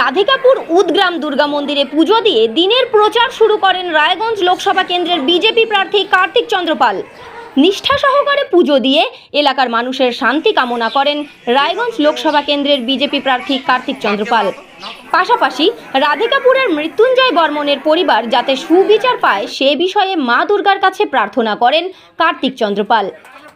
রাধিকাপুর উদগ্রাম দুর্গা মন্দিরে পুজো দিয়ে দিনের প্রচার শুরু করেন রায়গঞ্জ লোকসভা কেন্দ্রের বিজেপি প্রার্থী কার্তিক চন্দ্রপাল। নিষ্ঠা সহকারে পুজো দিয়ে এলাকার মানুষের শান্তি কামনা করেন রায়গঞ্জ লোকসভা কেন্দ্রের বিজেপি প্রার্থী কার্তিক চন্দ্রপাল। পাশাপাশি রাধিকাপুরের মৃত্যুঞ্জয় বর্মনের পরিবার যাতে সুবিচার পায় সে বিষয়ে মা দুর্গার কাছে প্রার্থনা করেন কার্তিক চন্দ্রপাল।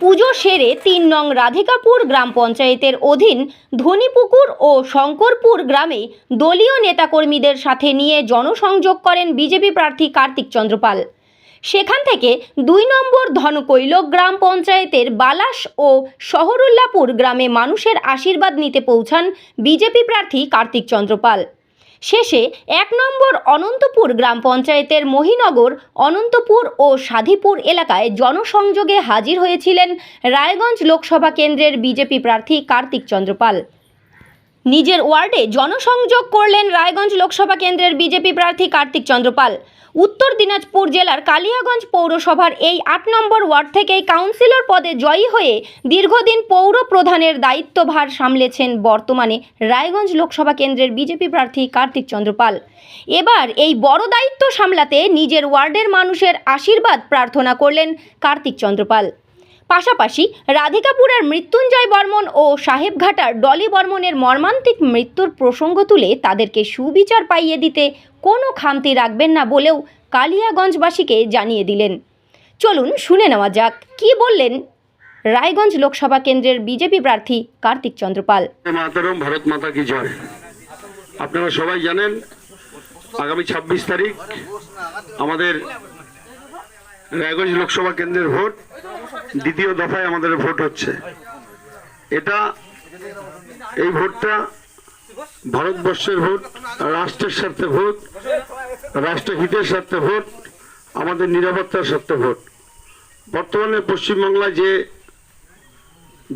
পুজো সেরে তিন নং রাধিকাপুর গ্রাম পঞ্চায়েতের অধীন ধনীপুকুর ও শঙ্করপুর গ্রামে দলীয় নেতাকর্মীদের সাথে নিয়ে জনসংযোগ করেন বিজেপি প্রার্থী কার্তিক চন্দ্রপাল। সেখান থেকে দুই নম্বর ধনকৈলক গ্রাম পঞ্চায়েতের বালাস ও শহরুল্লাপুর গ্রামে মানুষের আশীর্বাদ নিতে পৌঁছান বিজেপি প্রার্থী কার্তিক চন্দ্রপাল শেষে এক নম্বর অনন্তপুর গ্রাম পঞ্চায়েতের মহিনগর, অনন্তপুর ও সাধিপুর এলাকায় জনসংযোগে হাজির হয়েছিলেন রায়গঞ্জ লোকসভা কেন্দ্রের বিজেপি প্রার্থী কার্তিক চন্দ্রপাল নিজের ওয়ার্ডে জনসংযোগ করলেন রায়গঞ্জ লোকসভা কেন্দ্রের বিজেপি প্রার্থী কার্তিক চন্দ্রপাল। উত্তর দিনাজপুর জেলার কালিয়াগঞ্জ পৌরসভার এই আট নম্বর ওয়ার্ড থেকেই কাউন্সিলর পদে জয়ী হয়ে দীর্ঘদিন পৌর প্রধানের দায়িত্বভার সামলেছেন বর্তমানে রায়গঞ্জ লোকসভা কেন্দ্রের বিজেপি প্রার্থী কার্তিক চন্দ্রপাল। এবার এই বড় দায়িত্ব সামলাতে নিজের ওয়ার্ডের মানুষের আশীর্বাদ প্রার্থনা করলেন কার্তিক চন্দ্রপাল। পাশাপাশি রাধিকাপুরের মৃত্যুঞ্জয় বর্মন ও সাহেবঘাটার ডলি বর্মনের মর্মান্তিক মৃত্যুর প্রসঙ্গ তুলে তাদেরকে সুবিচার পাইয়ে দিতে কোনো খামতি রাখবেন না বলেও কালিয়াগঞ্জবাসীকে জানিয়ে দিলেন। চলুন শুনে নেওয়া যাক, কি বললেন রায়গঞ্জ লোকসভা কেন্দ্রের বিজেপি প্রার্থী কার্তিক চন্দ্রপাল? ভারত মাতা কি জয়? আপনারা সবাই জানেন, আগামী ছাব্বিশ তারিখ আমাদের রায়গঞ্জ লোকসভা কেন্দ্রের ভোট দ্বিতীয় দফায় আমাদের ভোট হচ্ছে। এটা এই ভোটটা ভারতবর্ষের ভোট, রাষ্ট্রের স্বার্থে ভোট রাষ্ট্রহিতের স্বার্থে ভোট, আমাদের নিরাপত্তার স্বার্থে ভোট। বর্তমানে পশ্চিমবাংলায় যে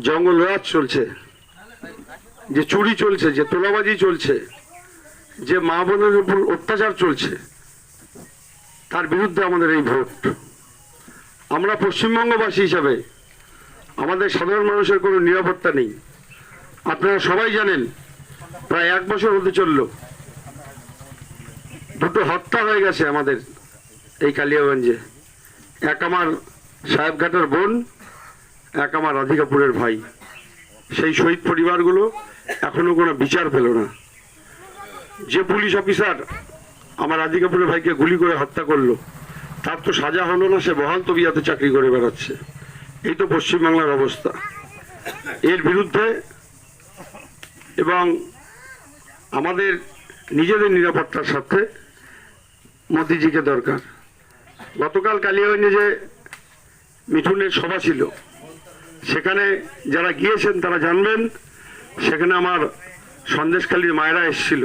জঙ্গলরাজ চলছে, যে চুরি চলছে, যে তোলাবাজি চলছে, যে মা বোনের উপর অত্যাচার চলছে, তার বিরুদ্ধে আমাদের এই ভোট। আমরা পশ্চিমবঙ্গবাসী হিসাবে আমাদের সাধারণ মানুষের কোনো নিরাপত্তা নেই। আপনারা সবাই জানেন, প্রায় এক বছর হতে চলল। দুটো হত্যা হয়ে গেছে আমাদের এই কালিয়াগঞ্জে। এক আমার সাহেবঘাটার বোন, এক আমার রাধিকাপুরের ভাই। সেই শহীদ পরিবারগুলো এখনও কোনো বিচার পেল না। যে পুলিশ অফিসার আমার রাধিকাপুরের ভাইকে গুলি করে হত্যা করল তার তো সাজা হলো না, সে বহাল তবিয়াতে চাকরি করে বেড়াচ্ছে। এই তো পশ্চিমবাংলার অবস্থা। এর বিরুদ্ধে এবং আমাদের নিজেদের নিরাপত্তার সাথে মোদিজিকে দরকার। গতকাল কালিয়াগঞ্জে যে মিঠুনের সভা ছিল, সেখানে যারা গিয়েছেন তারা জানবেন, সেখানে আমার সন্দেশখালীর মায়েরা এসেছিল।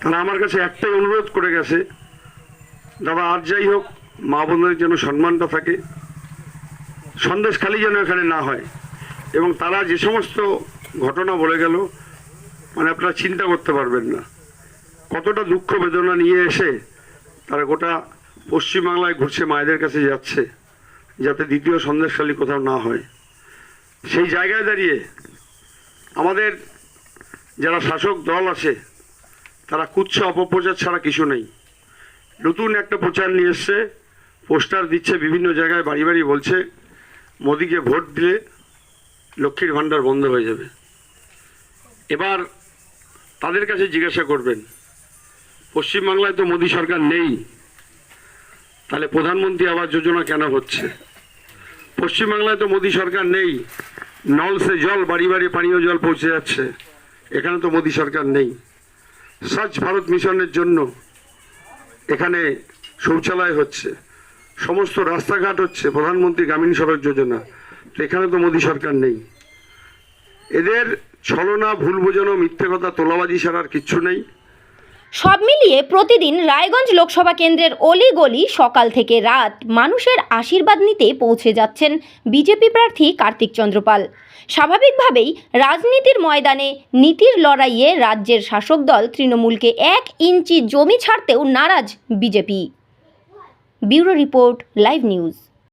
তারা আমার কাছে একটাই অনুরোধ করে গেছে দাদা আর যাই হোক, মা বোনদের যেন সম্মানটা থাকে, সন্দেশখালী যেন এখানে না হয়। এবং তারা যে সমস্ত ঘটনা বলে গেল মানে আপনারা চিন্তা করতে পারবেন না। কতটা দুঃখ বেদনা নিয়ে এসে তারা গোটা পশ্চিমবাংলায় ঘুরছে, মায়েদের কাছে যাচ্ছে, যাতে দ্বিতীয় সন্দেশখালী কোথাও না হয়। সেই জায়গায় দাঁড়িয়ে আমাদের যারা শাসক দল আছে, তারা কুচ্ছ অপপ্রচার ছাড়া কিছু নেই। নতুন একটা প্রচার নিয়ে এসছে। পোস্টার দিচ্ছে বিভিন্ন জায়গায়, বাড়ি বাড়ি বলছে, মোদিকে ভোট দিলে লক্ষ্মীর ভাণ্ডার বন্ধ হয়ে যাবে। এবার তাদের কাছে জিজ্ঞাসা করবেন, পশ্চিমবাংলায় তো মোদী সরকার নেই, তাহলে প্রধানমন্ত্রী আবাস যোজনা কেন হচ্ছে? পশ্চিমবাংলায় তো মোদী সরকার নেই নল সে জল, বাড়ি বাড়ি পানীয় জল পৌঁছে যাচ্ছে, এখানে তো মোদী সরকার নেই। স্বচ্ছ ভারত মিশনের জন্য এখানে শৌচালয় হচ্ছে, সমস্ত রাস্তাঘাট হচ্ছে, প্রধানমন্ত্রী গ্রামীণ সড়ক যোজনা। তো এখানে তো মোদী সরকার নেই। এদের ছলনা, ভুল বোঝানো, মিথ্যে কথা, তোলাবাজি ছাড়ার কিচ্ছু নেই। সব মিলিয়ে প্রতিদিন রায়গঞ্জ লোকসভা কেন্দ্রের অলি গলি সকাল থেকে রাত মানুষের আশীর্বাদ নিতে পৌঁছে যাচ্ছেন বিজেপি প্রার্থী কার্তিক চন্দ্রপাল। স্বাভাবিকভাবেই রাজনীতির ময়দানে নীতির লড়াইয়ে রাজ্যের শাসক দল তৃণমূলকে এক ইঞ্চি জমি ছাড়তেও নারাজ BJP. Bureau report, live news.